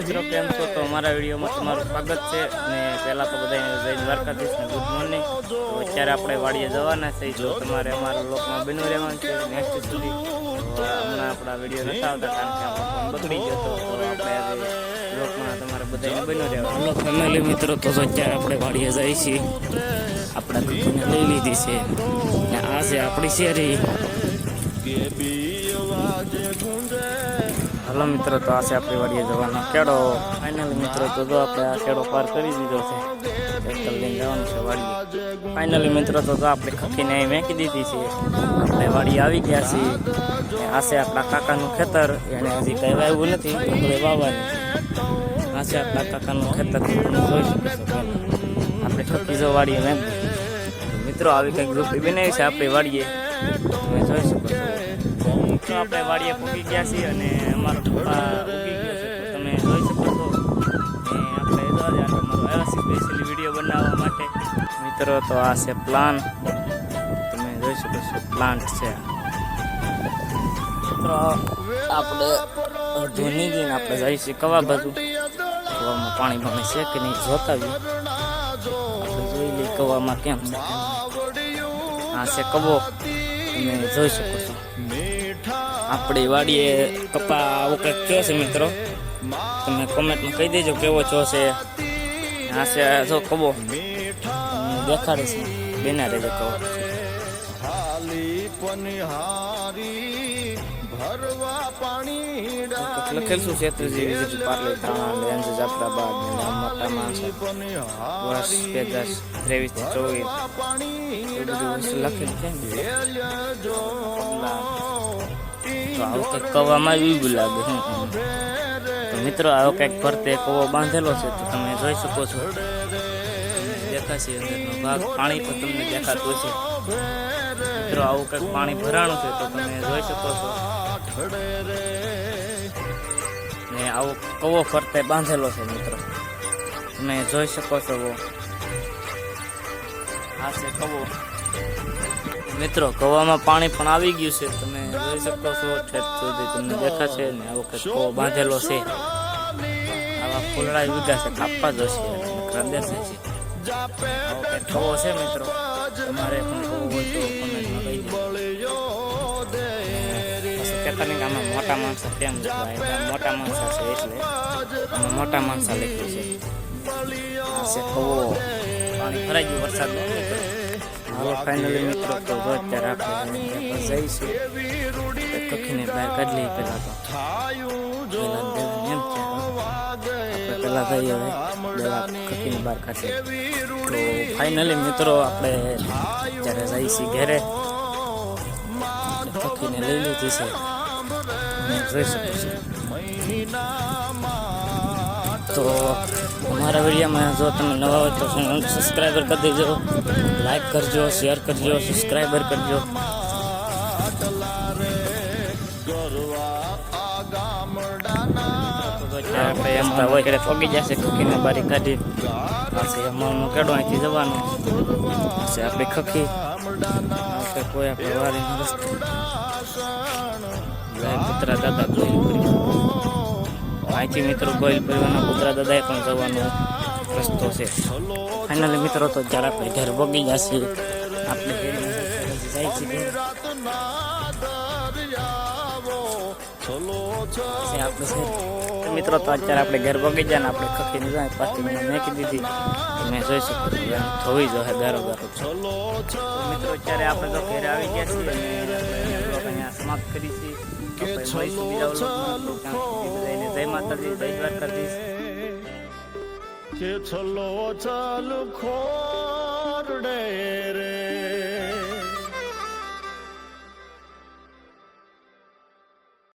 મિત્રો કેમ છો? તો અમારા વિડીયોમાં તમારું સ્વાગત છે. અને પહેલાં તો બધાને જય દ્વારકાધીશ ને ગુડ મોર્નિંગ. તો અત્યારે આપણે વાડીએ જવાના છે. જો તમારે અમારા લોકમાં બનવું રહેવાનું છે નેક્સ્ટ સુધી તો હમણાં આપણા વીડિયો નથી આવતા કારણ કે બગડી ગયો તો આપણે લોકમાં તમારે બધાને બન્યું રહેવાનું. હલો ફેમિલી મિત્રો તો અત્યારે આપણે વાડીએ જઈએ છીએ. આપણા કુકીને લઈ લીધી છે. ને આ છે આપણી શેરી. હલો મિત્રો, તો આ છે આપણી વાડીએ જવાનો કેળો ફાઇનલ મિત્રો, તો જો આપણે આ કેળો પાર કરી દીધો છે. ટ્રેક્ટર લઈને જવાનું છે વાડીએ. ફાઇનલી મિત્રો, તો જો આપણે ખખીને અહીં મેંકી દીધી છે. આપણે વાડી આવી ગયા છીએ. આશે છે આપણા કાકાનું ખેતર. એને હજી કંઈ વાવ્યું નથી આપણે વાવવાની આ છે આપણા કાકાનું ખેતર. તમે જોઈ શકો આપણે ખખી જો વાડીએ મેં. મિત્રો, આવી કંઈક રૂપી બનાવી છે આપણી વાડીએ. તમે જોઈ શકો મિત્રો આપણે વાડીએ પૂગી ગયા છીએ અને અમારો પપ્પા ઉગી ગયો છે. તમે જોઈ શકો છો ને આપણે જો આજે આટલો મારો આવ્યા સ્પેશિયલી વીડિયો બનાવવા માટે. મિત્રો, તો આ છે પ્લાન તમે જોઈ શકો છો પ્લાન્ટ છે મિત્રો, આપણે ધોની જઈને આપણે જઈએ છીએ કવા બાજુ. કવામાં પાણી ભણે છે કે નહીં જોતાવી આપણે જોઈ લઈએ કવામાં કેમ આ છે કવો. તમે જોઈ શકો છો. આપણી વાડીએ કપા આવું કંઈક કહે છે મિત્રો. તમે કોમેન્ટમાં કહી દેજો કેવો છો છે. આ છે જો કબો દેખાડીશ બેના રહેજો કહો. લખેલું શું શેત્રુજી વિજય પાર્લે ત્રણ લેન્સ જાફરાબાદ મોટા માણસો વર્ષ બે હજાર ત્રેવીસથી ચોવીસ. બધું લખેલું છે તો આવું કંઈક કવામાં એવું લાગે. તો મિત્રો, આવો કંઈક ફરતે કવો બાંધેલો છે, તો તમે જોઈ શકો છો. દેખાશે અંદરનો ભાગ. પાણી પણ તમને દેખાતું છે મિત્રો, આવું કંઈક પાણી ભરાણું છે, તો તમે જોઈ શકો છો. ને આવો કવો ફરતે બાંધેલો છે, મિત્રો. તમે જોઈ શકો છો આ છે કવો. મિત્રો, કવામાં પાણી પણ આવી ગયું છે, તમે જોઈ શકો છો છેક સુધી તમને દેખાશે ને આ વખત કવો બાંધેલો છે. આવા ફૂલડા વિગા છે કાપવા જશે નકરા છે કંઈક છે મિત્રો. તમારે પણ કવો હોય તો કોમેન્ટમાં કહી દેજો કહેતા નહીં કે આમાં મોટા માણસો કેમ મોટા માણસો છે એટલે આમાં મોટા માણસા લખ્યું છે. આ પાણી ભરાઈ ગયું વરસાદ હાલો ફાઇનલી મિત્રો તો જઈશું બહાર કાઢી તો. આપણે પહેલા હવે બહાર કાઢીએ. તો ફાઇનલી મિત્રો આપણે જ્યારે જઈશું ઘેરે કખીને લઈ લીધી છે. તો અમારા વિડીયોમાં જો તમે નવા હોય તો સબસ્ક્રાઈબર કરી દેજો. લાઈક કરજો શેર કરજો સબસ્ક્રાઈબર કરજો. આપણે એમ હોય એટલે પગી જશે ખખીને બારી કાઢી. પછી અમારનું કેડો અહીંથી જવાનું. પછી આપણે ખખી. આપણે કોઈ આપણે વારી પુત્રા દાદા અહીંથી મિત્રો ગોહિલ પરિવારના પુત્રા દાદાએ પણ જવાનો રસ્તો છે. ફાઇનલી મિત્રો તો જ્યારે આપણે ઘર ભોગી જશે, આપણે જાય છે મિત્રો, તો અત્યારે આપણે ઘર ભોગી જાય ને આપણે ખખીને જાય પાછી મને મેકી દીધી. તમે જોઈ શકું છું થવી જોઈએ ગારો ગારો. તો મિત્રો, અત્યારે આપણે તો ઘરે આવી ગયા છીએ અહીંયા સમાપ્ત કરી છીએ જય માતાજી, જય દ્વારકાધીશ. કે છલો ચાલુ ખોરડે